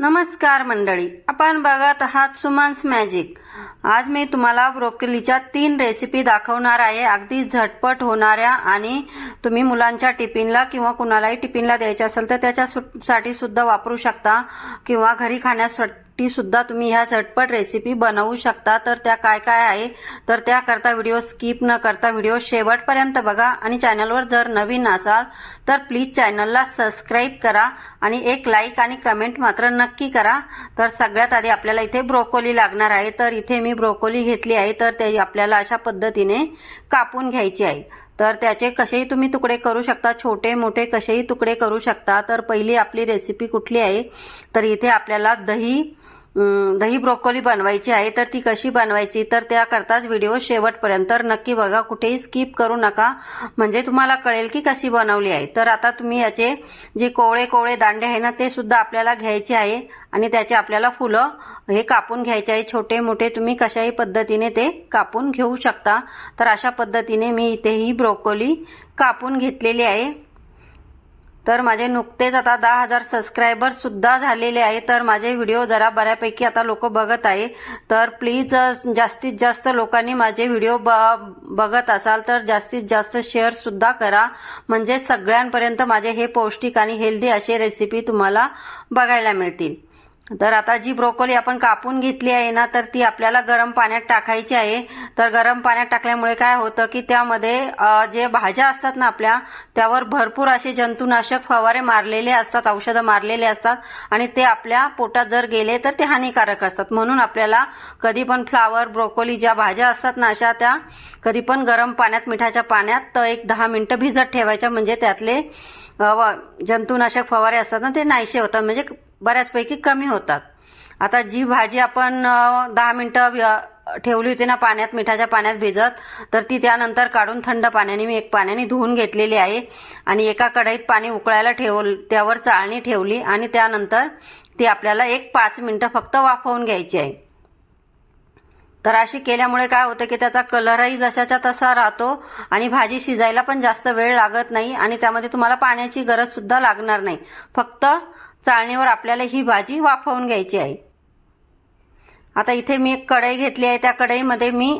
नमस्कार मंडळी आपण बघत आहात सुमन्स मॅजिक आज मी तुम्हाला ब्रोकलीच्या तीन रेसिपी दाखवणार आहे. अगदी झटपट होणाऱ्या आणि तुम्ही मुलांच्या टिफिनला किंवा कुणालाही टिफिनला द्यायचे असेल तर त्याच्यासाठी सुद्धा वापरू शकता किंवा घरी खाण्यासाठी सुद्धा तुम्ही ह्या झटपट रेसिपी बनवू शकता. तर त्या काय काय आहे? तर त्याकरता व्हिडिओ स्किप न करता व्हिडिओ शेवटपर्यंत बघा. आणि चॅनलवर जर नवीन असाल तर प्लीज चॅनलला सबस्क्राईब करा आणि एक लाईक आणि कमेंट मात्र नक्की करा. तर सगळ्यात आधी आपल्याला इथे ब्रोकोली लागणार आहे. तर इथे मी ब्रोकोली घेतली आहे. तर ते आपल्याला अशा पद्धतीने कापून घ्यायची आहे. तर त्याचे कसेही तुम्ही तुकडे करू शकता. छोटे मोठे कसेही तुकडे करू शकता. तर पहिली आपली रेसिपी कुठली आहे? तर इथे आपल्याला दही दही ब्रोकोली बनवायची आहे तर ती कशी बनवायची? तर त्याकरताच व्हिडिओ शेवटपर्यंत नक्की बघा. कुठेही स्किप करू नका. म्हणजे तुम्हाला कळेल की कशी बनवली आहे. तर आता तुम्ही याचे जे कोवळे कोवळे दांडे आहे ना ते सुद्धा आपल्याला घ्यायचे आहे. आणि त्याचे आपल्याला फुलं हे कापून घ्यायचे आहे. छोटे मोठे तुम्ही कशाही पद्धतीने ते कापून घेऊ शकता. तर अशा पद्धतीने मी इथे ही ब्रोकोली कापून घेतलेली आहे. तर माझे नुकतेच आता दहा हजार सबस्क्रायबर सुद्धा झालेले आहे. तर माझे व्हिडिओ जरा बऱ्यापैकी आता लोक बघत आहे. तर प्लीज जास्तीत जास्त लोकांनी माझे व्हिडिओ ब बघत असाल तर जास्तीत जास्त शेअर सुद्धा करा. म्हणजे सगळ्यांपर्यंत माझे हे पौष्टिक आणि हेल्दी असे रेसिपी तुम्हाला बघायला मिळतील. तर आता जी ब्रोकोली आपण कापून घेतली आहे ना तर ती आपल्याला गरम पाण्यात टाकायची आहे. तर गरम पाण्यात टाकल्यामुळे काय होतं की त्यामध्ये जे भाज्या असतात ना आपल्या त्यावर भरपूर असे जंतुनाशक फवारे मारलेले असतात औषधं मारलेले असतात आणि ते आपल्या पोटात जर गेले तर ते हानिकारक असतात. म्हणून आपल्याला कधी पण फ्लावर ब्रोकोली ज्या भाज्या असतात ना अशा त्या कधी पण गरम पाण्यात मिठाच्या पाण्यात तर एक दहा मिनिटं भिजत ठेवायच्या. म्हणजे त्यातले व- जंतुनाशक फवारे असतात ना ते नाहीसे होतात. म्हणजे बऱ्याचपैकी कमी होतात. आता जी भाजी आपण दहा मिनटं व्य- ठेवली होती ना पाण्यात मिठाच्या पाण्यात भिजत तर ती त्यानंतर काढून थंड पाण्याने मी एक पाण्याने धुवून घेतलेली आहे. आणि एका कढईत पाणी उकळायला ठेव त्यावर चाळणी ठेवली आणि त्यानंतर ती आपल्याला एक पाच मिनटं फक्त वाफवून घ्यायची आहे. तर अशी केल्यामुळे काय होतं की त्याचा कलरही जशाच्या तसा राहतो आणि भाजी शिजायला पण जास्त वेळ लागत नाही आणि त्यामध्ये तुम्हाला पाण्याची गरज सुद्धा लागणार नाही. फक्त चाळणीवर आपल्याला ही भाजी वाफवून घ्यायची आहे. आता इथे मी एक कढई घेतली आहे. त्या कढईमध्ये मी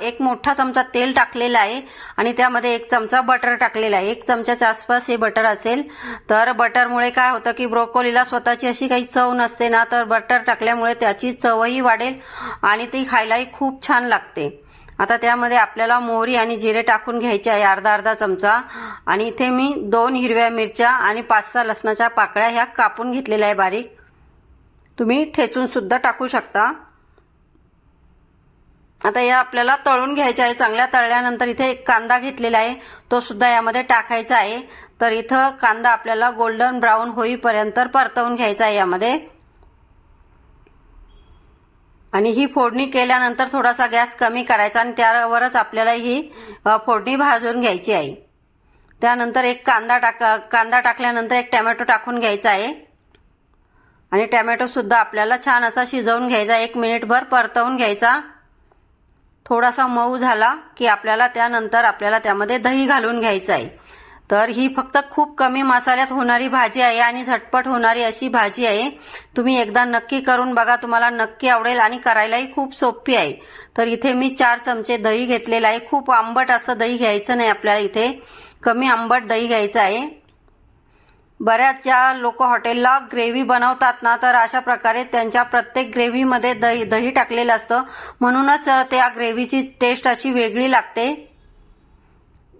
एक मोठा चमचा तेल टाकलेला आहे आणि त्यामध्ये एक चमचा बटर टाकलेला आहे. एक चमच्याच्या आसपास हे बटर असेल. तर बटरमुळे काय होतं की ब्रोकोलीला स्वतःची अशी काही चव नसते ना तर बटर टाकल्यामुळे त्याची चवही वाढेल आणि ती खायलाही खूप छान लागते. आता त्यामध्ये आपल्याला मोहरी आणि जिरे टाकून घ्यायचे आहे अर्धा अर्धा चमचा. आणि इथे मी दोन हिरव्या मिरच्या आणि पाच सहा लसणाच्या पाकळ्या ह्या कापून घेतलेल्या आहे बारीक. तुम्ही ठेचून सुद्धा टाकू शकता. आता या आपल्याला तळून घ्यायच्या आहे चांगल्या तळल्यानंतर इथे एक कांदा घेतलेला आहे तो सुद्धा यामध्ये टाकायचा आहे. तर इथं कांदा आपल्याला गोल्डन ब्राऊन होईपर्यंत परतवून घ्यायचा आहे यामध्ये. आणि ही फोडणी केल्यानंतर थोडासा गॅस कमी करायचा आणि त्यावरच आपल्याला ही फोडणी भाजून घ्यायची आहे. त्यानंतर एक कांदा टाक कांदा टाकल्यानंतर एक टॅमॅटो टाकून घ्यायचा आहे. आणि टॅमॅटो सुद्धा आपल्याला छान असा शिजवून घ्यायचा एक मिनिटभर परतवून घ्यायचा. थोडासा मऊ झाला की आपल्याला त्यानंतर आपल्याला त्यामध्ये दही घालून घ्यायचं आहे. तर ही फक्त खूप कमी मसाल्यात होणारी भाजी आहे आणि झटपट होणारी अशी भाजी आहे. तुम्ही एकदा नक्की करून बघा तुम्हाला नक्की आवडेल आणि करायलाही खूप सोपी आहे. तर इथे मी चार चमचे दही घेतलेलं आहे. खूप आंबट असं दही घ्यायचं नाही आपल्याला इथे. कमी आंबट दही घ्यायचं आहे. बऱ्याच ज्या लोक हॉटेलला ग्रेव्ही बनवतात ना तर अशा प्रकारे त्यांच्या प्रत्येक ग्रेव्हीमध्ये दही दही टाकलेलं असतं. म्हणूनच त्या ग्रेव्हीची टेस्ट अशी वेगळी लागते.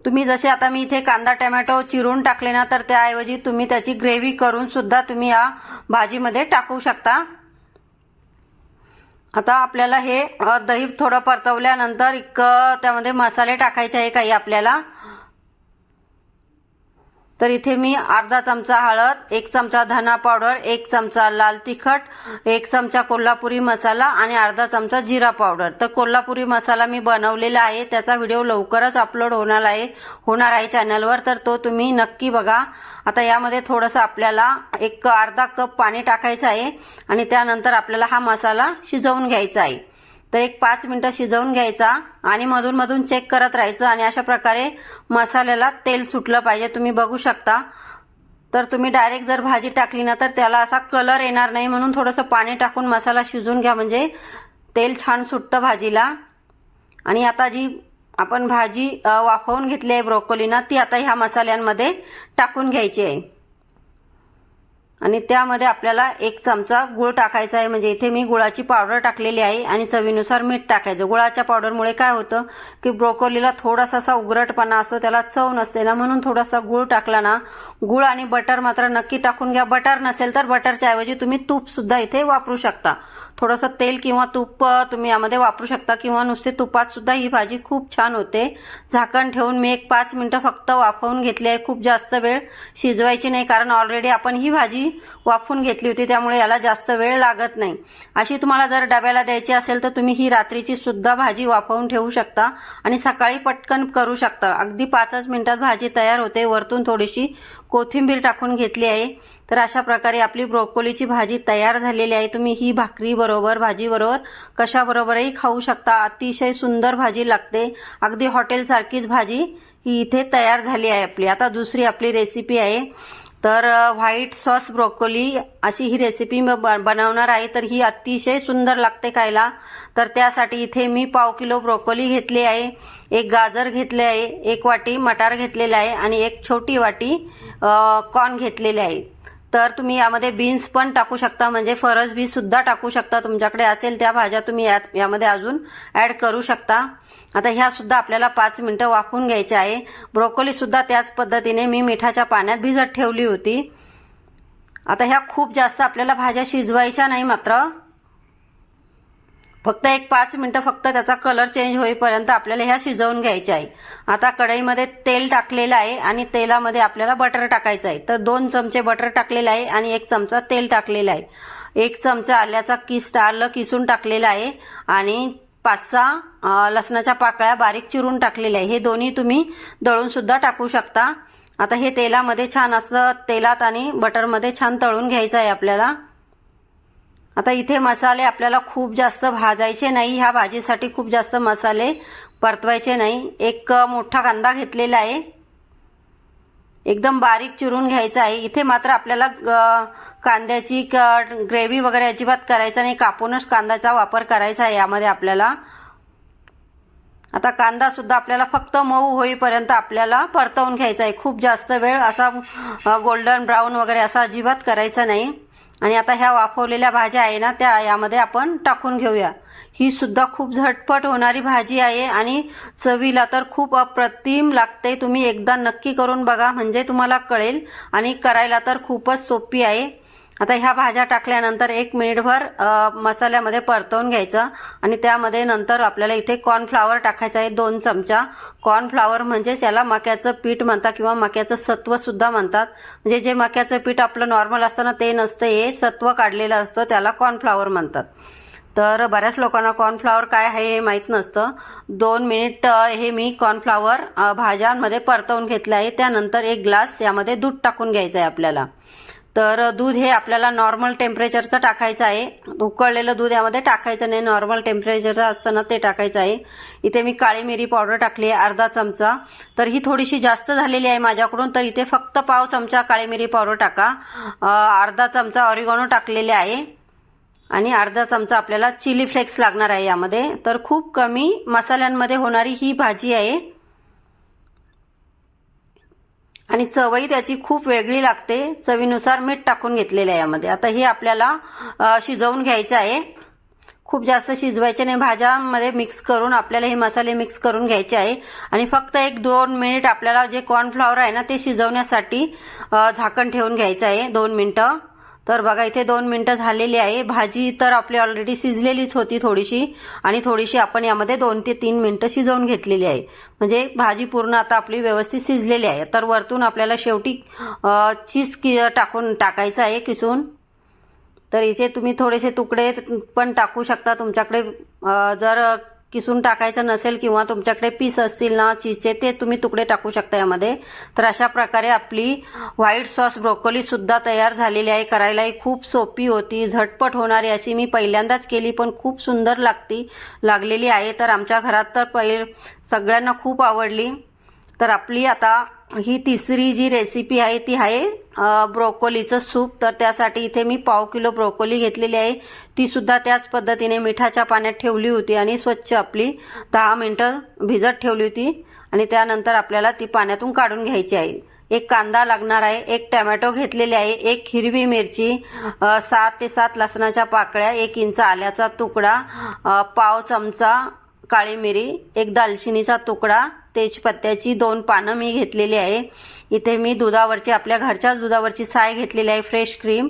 तुम्ही जसे आता मी इथे कांदा टोमॅटो चिरून टाकले ना तर त्याऐवजी तुम्ही त्याची ग्रेव्ही करून सुद्धा तुम्ही या भाजीमध्ये टाकू शकता. आता आपल्याला हे दही थोडं परतवल्यानंतर एक त्यामध्ये मसाले टाकायचे आहे काही आपल्याला. तर इथे मी अर्धा चमचा हळद एक चमचा धना पावडर एक चमचा लाल तिखट एक चमचा कोल्हापुरी मसाला आणि अर्धा चमचा जिरा पावडर. तर कोल्हापुरी मसाला मी बनवलेला आहे. त्याचा व्हिडिओ लवकरच अपलोड होणार आहे होणार आहे चॅनलवर. तर तो तुम्ही नक्की बघा. आता यामध्ये थोडंसं आपल्याला एक अर्धा कप पाणी टाकायचं आहे आणि त्यानंतर आपल्याला हा मसाला शिजवून घ्यायचा आहे. तर एक पाच मिनटं शिजवून घ्यायचा आणि मधून मधून चेक करत राहायचं. आणि अशा प्रकारे मसाल्याला तेल सुटलं पाहिजे. तुम्ही बघू शकता. तर तुम्ही डायरेक्ट जर भाजी टाकली ना तर त्याला असा कलर येणार नाही. म्हणून थोडंसं पाणी टाकून मसाला शिजून घ्या. म्हणजे तेल छान सुटतं भाजीला. आणि आता जी आपण भाजी वाफवून घेतली आहे ब्रोकोलीनं ती आता ह्या मसाल्यांमध्ये टाकून घ्यायची आहे. आणि त्यामध्ये आपल्याला एक चमचा गुळ टाकायचा आहे. म्हणजे इथे मी गुळाची पावडर टाकलेली आहे आणि चवीनुसार मीठ टाकायचं. गुळाच्या पावडरमुळे काय होतं की ब्रोकोलीला थोडासा असा उगरटपणा असतो त्याला चव नसते ना म्हणून थोडासा गुळ टाकला ना गुळ आणि बटर मात्र नक्की टाकून घ्या. बटर नसेल तर बटरच्या ऐवजी तुम्ही तूप सुद्धा इथे वापरू शकता. थोडंसं तेल किंवा तूप तुम्ही यामध्ये वापरू शकता किंवा नुसते तुपात सुद्धा ही भाजी खूप छान होते. झाकण ठेवून मी एक पाच मिनिटं फक्त वाफवून घेतली आहे. खूप जास्त वेळ शिजवायची नाही कारण ऑलरेडी आपण ही भाजी वाफवून घेतली होती त्यामुळे याला जास्त वेळ लागत नाही. अशी तुम्हाला जर डब्याला द्यायची असेल तर तुम्ही ही रात्रीची सुद्धा भाजी वाफवून ठेवू शकता आणि सकाळी पटकन करू शकता. अगदी पाचच मिनिटात भाजी तयार होते. वरतून थोडीशी कोथिंबीर टाकून घेतली आहे. तर अशा प्रकारे आपली ब्रोकोलीची भाजी तयार झालेली आहे. तुम्ही ही भाकरी बरोबर भाजी बरोबर कशाबरोबरही खाऊ शकता. अतिशय सुंदर भाजी लागते. अगदी हॉटेलसारखीच भाजी ही इथे तयार झाली आहे आपली. आता दुसरी आपली रेसिपी आहे. तर व्हाईट सॉस ब्रोकोली अशी ही रेसिपी मी ब- बनवणार आहे. तर ही अतिशय सुंदर लागते खायला. तर त्यासाठी इथे मी पाव किलो ब्रोकोली घेतली आहे. एक गाजर घेतले आहे. एक वाटी मटार घेतलेला आहे. आणि एक छोटी वाटी कॉर्न घेतलेले आहे. तर तुम्ही यामध्ये बीन्स पण टाकू शकता. म्हणजे फरस बीन्स सुद्धा टाकू शकता. तुमच्याकडे असेल त्या भाज्या तुम्ही यात यामध्ये अजून ऍड करू शकता. आता ह्या सुद्धा आपल्याला पाच मिनिटं वाफवून घ्यायच्या आहे. ब्रोकोली सुद्धा त्याच पद्धतीने मी मिठाच्या पाण्यात भिजत ठेवली होती. आता ह्या खूप जास्त आपल्याला भाज्या शिजवायच्या नाही मात्र. फक्त एक पाच मिनटं फक्त त्याचा कलर चेंज होईपर्यंत आपल्याला ह्या शिजवून घ्यायच्या आहे आता कढईमध्ये तेल टाकलेलं आहे आणि तेलामध्ये आपल्याला बटर टाकायचं आहे. तर दोन चमचे बटर टाकलेलं आहे आणि एक चमचा तेल टाकलेलं आहे. एक चमचा आल्याचा किस आलं किसून टाकलेलं आहे आणि पाच सहा लसणाच्या पाकळ्या बारीक चिरून टाकलेल्या आहे हे दोन्ही तुम्ही दळून सुद्धा टाकू शकता. आता हे तेलामध्ये छान असं तेलात आणि बटरमध्ये छान तळून घ्यायचं आहे आपल्याला. आता इथे मसाले आपल्याला खूप जास्त भाजायचे नाही. ह्या भाजीसाठी खूप जास्त मसाले परतवायचे नाही. एक मोठा कांदा घेतलेला आहे. एकदम बारीक चिरून घ्यायचा आहे. इथे मात्र आपल्याला कांद्याची ग्रेव्ही वगैरे अजिबात करायचा नाही. कापूनच कांद्याचा वापर करायचा आहे यामध्ये आपल्याला. आता कांदा सुद्धा आपल्याला फक्त मऊ होईपर्यंत आपल्याला परतवून घ्यायचा आहे. खूप जास्त वेळ असा गोल्डन ब्राऊन वगैरे असा अजिबात करायचा नाही. आणि आता ह्या वाफवलेल्या भाज्या आहे ना त्या यामध्ये आपण टाकून घेऊया. ही सुद्धा खूप झटपट होणारी भाजी आहे आणि चवीला तर खूप अप्रतिम लागते. तुम्ही एकदा नक्की करून बघा म्हणजे तुम्हाला कळेल आणि करायला तर खूपच सोपी आहे. आता ह्या भाज्या टाकल्यानंतर एक मिनिटभर मसाल्यामध्ये परतवून घ्यायचं आणि त्यामध्ये नंतर आपल्याला इथे कॉर्नफ्लावर टाकायचं आहे दोन चमचा. कॉर्नफ्लावर म्हणजेच याला मक्याचं पीठ म्हणतात किंवा मक्याचं सत्वसुद्धा म्हणतात. म्हणजे जे मक्याचं पीठ आपलं नॉर्मल असतं ना ते नसतं हे सत्व काढलेलं असतं त्याला कॉर्नफ्लावर म्हणतात. तर बऱ्याच लोकांना कॉर्नफ्लावर काय आहे हे माहीत नसतं. दोन मिनिट हे मी कॉर्नफ्लावर भाज्यांमध्ये परतवून घेतलं आहे. त्यानंतर एक ग्लास यामध्ये दूध टाकून घ्यायचं आहे आपल्याला. तर दूध हे आपल्याला नॉर्मल टेम्परेचरचं टाकायचं आहे. उकळलेलं दूध यामध्ये टाकायचं नाही. नॉर्मल टेम्परेचर असतं ना ते टाकायचं आहे. इथे मी काळी मिरी पावडर टाकली आहे अर्धा चमचा. तर ही थोडीशी जास्त झालेली आहे माझ्याकडून. तर इथे फक्त पाव चमचा काळी मिरी पावडर टाका. अर्धा चमचा ऑरिगॉनो टाकलेले आहे. आणि अर्धा चमचा आपल्याला चिली फ्लेक्स लागणार आहे यामध्ये. तर खूप कमी मसाल्यांमध्ये होणारी ही भाजी आहे. आणि चवही त्याची खूप वेगळी लागते. चवीनुसार मीठ टाकून घेतलेलं आहे यामध्ये. आता हे आपल्याला शिजवून घ्यायचं आहे. खूप जास्त शिजवायचे नाही. भाज्यामध्ये मिक्स करून आपल्याला हे मसाले मिक्स करून घ्यायचे आहे. आणि फक्त एक दोन मिनिट आपल्याला जे कॉर्नफ्लॉवर आहे ना ते शिजवण्यासाठी झाकण ठेवून घ्यायचं आहे. दोन मिनटं. तर बघा इथे दोन मिनटं झालेली आहे. भाजी तर आपली ऑलरेडी शिजलेलीच होती थोडीशी. आणि थोडीशी आपण यामध्ये दोन ते तीन मिनटं शिजवून घेतलेली आहे. म्हणजे भाजी पूर्ण आता आपली व्यवस्थित शिजलेली आहे. तर वरतून आपल्याला शेवटी चीज कि टाकून टाकायचं आहे किसून. तर इथे तुम्ही थोडेसे तुकडे पण टाकू शकता. तुमच्याकडे जर किसून टाकायचं नसेल किंवा तुमच्याकडे पीस असतील ना चीजचे ते तुम्ही तुकडे टाकू शकता यामध्ये. तर अशा प्रकारे आपली व्हाईट सॉस ब्रोकोली सुद्धा तयार झालेली आहे. करायलाही खूप सोपी होती झटपट होणारी अशी मी पहिल्यांदाच केली पण खूप सुंदर लागती लागलेली आहे. तर आमच्या घरात तर पहि सगळ्यांना खूप आवडली. तर आपली आता ही तिसरी जी रेसिपी आहे ती आहे ब्रोकोलीचं सूप. तर त्यासाठी इथे मी पाव किलो ब्रोकोली घेतलेली आहे. ती सुद्धा त्याच पद्धतीने मिठाच्या पाण्यात ठेवली होती आणि स्वच्छ आपली दहा मिनटं भिजत ठेवली होती. आणि त्यानंतर आपल्याला ती पाण्यातून काढून घ्यायची आहे. एक कांदा लागणार आहे एक टमॅटो घेतलेले आहे एक हिरवी मिरची सात ते सात लसणाच्या पाकळ्या एक इंच आल्याचा तुकडा पाव चमचा काळी मिरी एक दालचिनीचा तुकडा तेजपत्त्याची दोन पानं मी घेतलेली आहे. इथे मी दुधावरची आपल्या घरच्याच दुधावरची साय घेतलेली आहे फ्रेश क्रीम.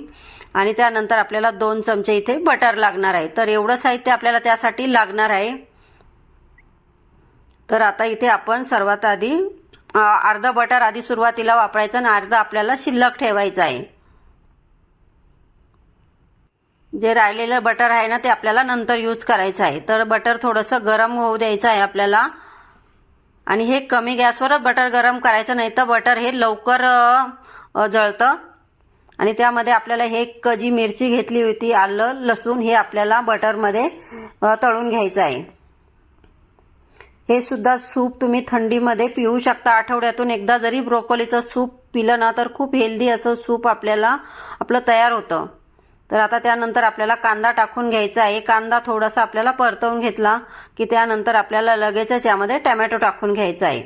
आणि त्यानंतर आपल्याला दोन चमचे इथे बटर लागणार आहे. तर एवढं साहित्य आपल्याला त्यासाठी लागणार आहे. तर आता इथे आपण सर्वात आधी अर्धं अर्धा बटर आधी सुरुवातीला वापरायचं आणि अर्धा आपल्याला शिल्लक ठेवायचं आहे. जे राहिलेलं बटर आहे ना ते आपल्याला नंतर यूज करायचं आहे. तर बटर थोडंसं गरम होऊ द्यायचं आहे आपल्याला. आणि हे कमी गॅसवरच बटर गरम करायचं नाही तर बटर हे लवकर जळतं. आणि त्यामध्ये आपल्याला हे कजी मिरची घेतली होती आलं लसूण हे आपल्याला बटरमध्ये तळून घ्यायचं आहे. हे सुद्धा सूप तुम्ही थंडीमध्ये पिऊ शकता. आठवड्यातून एकदा जरी ब्रोकोलीचं सूप पिलं ना तर खूप हेल्दी असं सूप आपल्याला आपलं तयार होतं. तर आता त्यानंतर आपल्याला कांदा टाकून घ्यायचा आहे. कांदा थोडासा आपल्याला परतवून घेतला की त्यानंतर आपल्याला लगेचच यामध्ये टॅमॅटो टाकून घ्यायचा आहे.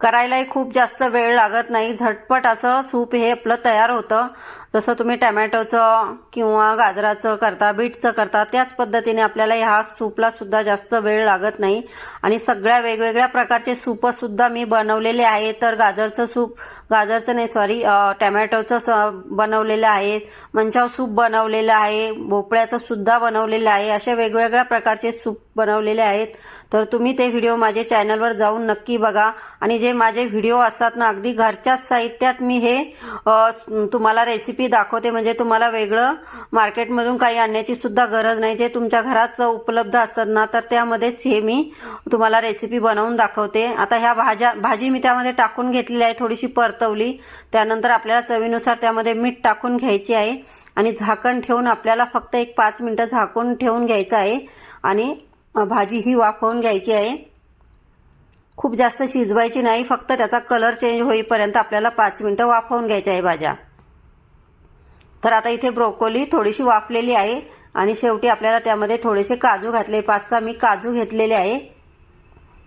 करायलाही खूप जास्त वेळ लागत नाही. झटपट असं सूप हे आपलं तयार होतं. जसं तुम्ही टमॅटोचं किंवा गाजराचं करता बीटचं करता त्याच पद्धतीने आपल्याला ह्या सूपला सुद्धा जास्त वेळ लागत नाही. आणि सगळ्या वेगवेगळ्या प्रकारचे सूपसुद्धा मी बनवलेले आहे. तर गाजरचं सूप गाजरचं नाही सॉरी टमॅटोचं स- बनवलेलं आहे. मंचाव सूप बनवलेलं आहे. भोपळ्याचं सुद्धा बनवलेलं आहे. अशा वेगवेगळ्या प्रकारचे सूप बनवलेले आहेत. तर तुम्ही ते व्हिडिओ माझे चॅनलवर जाऊन नक्की बघा. आणि जे माझे व्हिडिओ असतात ना अगदी घरच्याच साहित्यात मी हे तुम्हाला रेसिपी रेसिपी दाखवते. म्हणजे तुम्हाला वेगळं मार्केटमधून काही आणण्याची सुद्धा गरज नाही. जे तुमच्या घरात उपलब्ध असतात ना तर त्यामध्येच हे मी तुम्हाला रेसिपी बनवून दाखवते. आता ह्या भाज्या भाजी मी त्यामध्ये टाकून घेतलेली आहे थोडीशी परतवली. त्यानंतर आपल्याला चवीनुसार त्यामध्ये मीठ टाकून घ्यायची आहे. आणि झाकण ठेवून आपल्याला फक्त एक पाच मिनटं झाकून ठेवून घ्यायचं आहे. आणि भाजी ही वाफवून घ्यायची आहे. खूप जास्त शिजवायची नाही. फक्त त्याचा कलर चेंज होईपर्यंत आपल्याला पाच मिनटं वाफवून घ्यायच्या आहे भाज्या. तर आता इथे ब्रोकोली थोडीशी वाफलेली आहे आणि शेवटी आपल्याला त्यामध्ये थोडेसे काजू घातले. पाच सहा मी काजू घेतलेले आहे.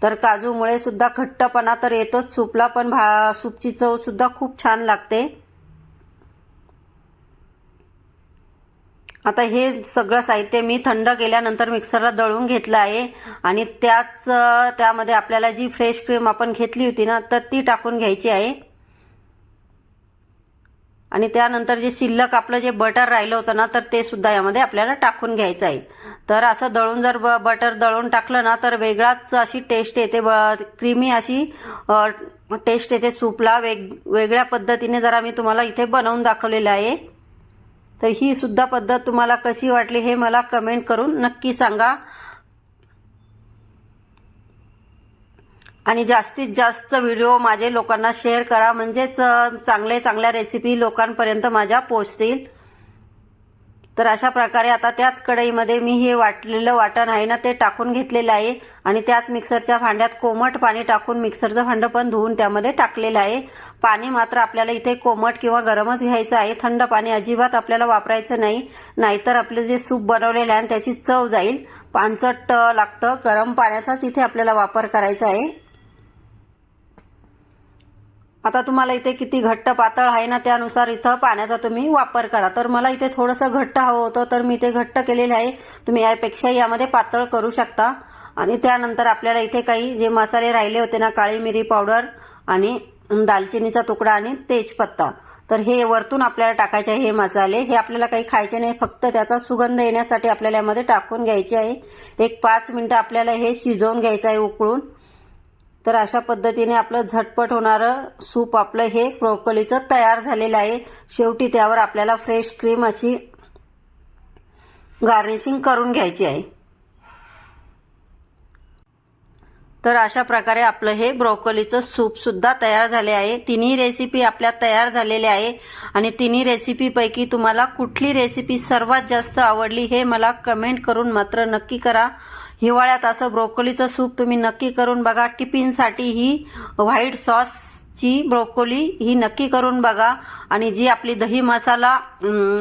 तर काजूमुळे सुद्धा घट्टपणा तर येतोच. सूपला पण भा सूपची चव सुद्धा खूप छान लागते. आता हे सगळं साहित्य मी थंड केल्यानंतर मिक्सरला दळून घेतलं आहे. आणि त्याच त्यामध्ये आपल्याला जी फ्रेश क्रीम आपण घेतली होती ना तर ती टाकून घ्यायची आहे. आणि त्यानंतर जे शिल्लक आपलं जे बटर राहिलं होतं ना तर ते सुद्धा यामध्ये आपल्याला टाकून घ्यायचं आहे. तर असं दळून जर ब- बटर दळून टाकलं ना तर वेगळाच अशी टेस्ट येते क्रीमी अशी टेस्ट येते सूपला. वेग वेगळ्या पद्धतीने जरा मी तुम्हाला इथे बनवून दाखवलेलं आहे. तर ही सुद्धा पद्धत तुम्हाला कशी वाटली हे मला कमेंट करून नक्की सांगा. आणि जास्तीत जास्त व्हिडिओ माझे लोकांना शेअर करा. म्हणजेच चांगले चांगल्या रेसिपी लोकांपर्यंत माझ्या पोचतील तर अशा प्रकारे आता त्याच कढईमध्ये मी हे वाटलेलं वाटण आहे ना ते टाकून घेतलेलं आहे. आणि त्याच मिक्सरच्या भांड्यात कोमट पाणी टाकून मिक्सरचं भांडं पण धुवून त्यामध्ये टाकलेलं आहे. पाणी मात्र आपल्याला इथे कोमट किंवा गरमच घ्यायचं आहे. थंड पाणी अजिबात आपल्याला वापरायचं नाही. नाहीतर आपलं जे सूप बनवलेलं आहे त्याची चव जाईल. पानचट लागतं. गरम पाण्याचाच इथे आपल्याला वापर करायचा आहे. आता तुम्हाला इथे किती घट्ट पातळ आहे ना त्यानुसार इथं पाण्याचा तुम्ही वापर करा. तर मला इथे थोडंसं घट्ट हवं होतं तर मी ते घट्ट केलेलं आहे. तुम्ही यापेक्षा यामध्ये पातळ करू शकता. आणि त्यानंतर आपल्याला इथे काही जे मसाले राहिले होते ना काळी मिरी पावडर आणि दालचिनीचा तुकडा आणि तेजपत्ता. तर हे वरतून आपल्याला टाकायचे आहे हे मसाले. हे आपल्याला काही खायचे नाही फक्त त्याचा सुगंध येण्यासाठी आपल्याला यामध्ये टाकून घ्यायचे आहे. एक पाच मिनिटं आपल्याला हे शिजवून घ्यायचं आहे उकळून. तर अशा पद्धतीने आपलं झटपट होणारं सूप आपलं हे ब्रोकोलीचं तयार झालेलं आहे. शेवटी त्यावर आपल्याला फ्रेश क्रीम अशी गार्निशिंग करून घ्यायची आहे. तर अशा प्रकारे आपलं हे ब्रोकोलीचं सूप सुद्धा तयार झाले आहे. तिन्ही रेसिपी आपल्या तयार झालेल्या आहे. आणि तिन्ही रेसिपीपैकी तुम्हाला कुठली रेसिपी सर्वात जास्त आवडली हे मला कमेंट करून मात्र नक्की करा. हिवाळ्यात असं ब्रोकोलीचं सूप तुम्ही नक्की करून बघा. टिफिनसाठी ही व्हाईट सॉसची ब्रोकोली ही नक्की करून बघा. आणि जी आपली दही मसाला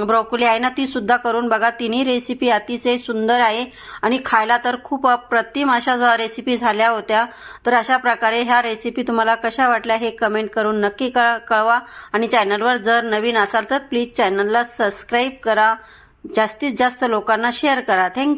ब्रोकोली आहे ना ती सुद्धा करून बघा. तिन्ही रेसिपी अतिशय सुंदर आहे. आणि खायला तर खूप अप्रतिम अशा रेसिपी झाल्या होत्या. तर अशा प्रकारे ह्या रेसिपी तुम्हाला कशा वाटल्या हे कमेंट करून नक्की कळवा. आणि चॅनलवर जर नवीन असाल तर प्लीज चॅनलला सबस्क्राईब करा. जास्तीत जास्त लोकांना शेअर करा. थँक